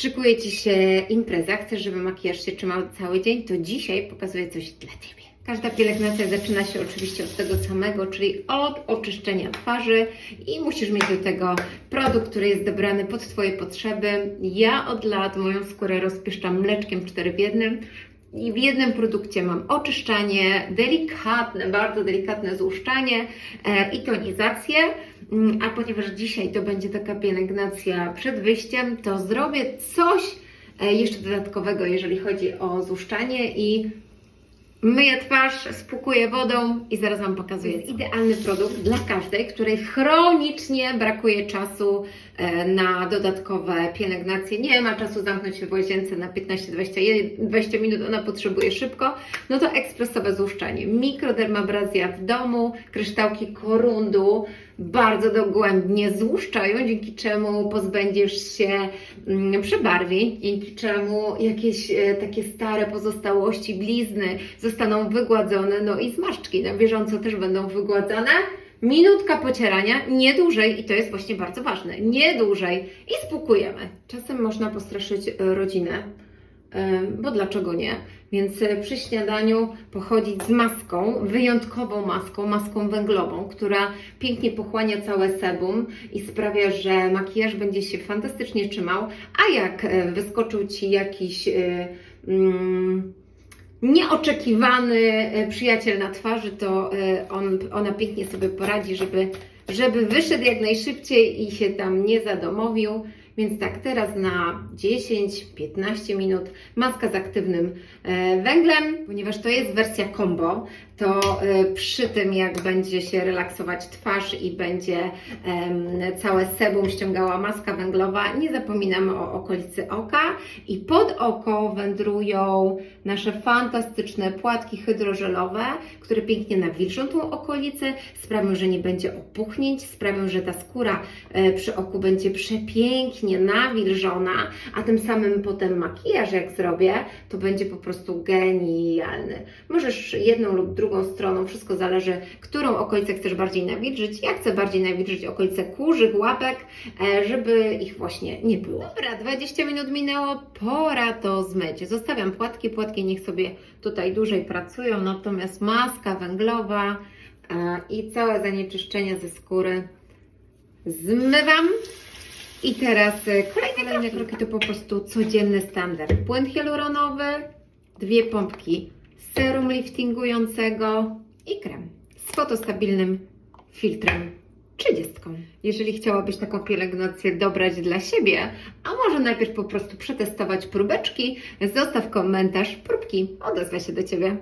Szykuje Ci się impreza, chcesz, żeby makijaż się trzymał cały dzień, to dzisiaj pokazuję coś dla Ciebie. Każda pielęgnacja zaczyna się oczywiście od tego samego, czyli od oczyszczenia twarzy i musisz mieć do tego produkt, który jest dobrany pod Twoje potrzeby. Ja od lat moją skórę rozpieszczam mleczkiem 4 w jednym. I w jednym produkcie mam oczyszczanie, delikatne, bardzo delikatne złuszczanie e, i tonizację. Mm, A ponieważ dzisiaj to będzie taka pielęgnacja przed wyjściem, to zrobię coś e, jeszcze dodatkowego, jeżeli chodzi o złuszczanie i myję twarz, spłukuję wodą i zaraz Wam pokazuję. Jest idealny produkt dla każdej, której chronicznie brakuje czasu e, na dodatkowe pielęgnacje. Nie ma czasu zamknąć się w łazience na 15-20 20 minut, ona potrzebuje szybko. No to ekspresowe złuszczanie. Mikrodermabrazja w domu, kryształki korundu bardzo dogłębnie złuszczają, dzięki czemu pozbędziesz się mm, przebarwień, dzięki czemu jakieś e, takie stare pozostałości, blizny zostaną wygładzone, no i zmarszczki na bieżąco też będą wygładzane. Minutka pocierania, nie dłużej, i to jest właśnie bardzo ważne, nie dłużej i spłukujemy. Czasem można postraszyć e, rodzinę, bo dlaczego nie? Więc e, przy śniadaniu pochodzić z maską, wyjątkową maską, maską węglową, która pięknie pochłania całe sebum i sprawia, że makijaż będzie się fantastycznie trzymał, a jak e, wyskoczył Ci jakiś e, mm, nieoczekiwany przyjaciel na twarzy, to on, ona pięknie sobie poradzi, żeby, żeby wyszedł jak najszybciej i się tam nie zadomowił. Więc tak, teraz na 10-15 minut maska z aktywnym e, węglem, ponieważ to jest wersja combo, to e, przy tym jak będzie się relaksować twarz i będzie całe sebum ściągała maska węglowa, nie zapominamy o okolicy oka. I pod oko wędrują nasze fantastyczne płatki hydrożelowe, które pięknie nawilżą tą okolicę, sprawią, że nie będzie opuchnięć, sprawią, że ta skóra e, przy oku będzie przepięknie nawilżona, a tym samym potem makijaż jak zrobię, to będzie po prostu genialny. Możesz jedną lub drugą stroną, wszystko zależy, którą okolicę chcesz bardziej nawilżyć. Ja chcę bardziej nawilżyć okolice kurzyk, łapek, e, żeby ich właśnie nie było. Dobra, 20 minut minęło, pora to zmyć. Zostawiam płatki, płatki niech sobie tutaj dłużej pracują, natomiast maska węglowa e, i całe zanieczyszczenia ze skóry zmywam. I teraz e, kolejne, kolejne kroki to po prostu codzienny standard. Płyn hialuronowy, dwie pompki serum liftingującego i krem z fotostabilnym filtrem 30. Jeżeli chciałabyś taką pielęgnację dobrać dla siebie, a może najpierw po prostu przetestować próbeczki, zostaw komentarz, próbki, odezwę się do Ciebie.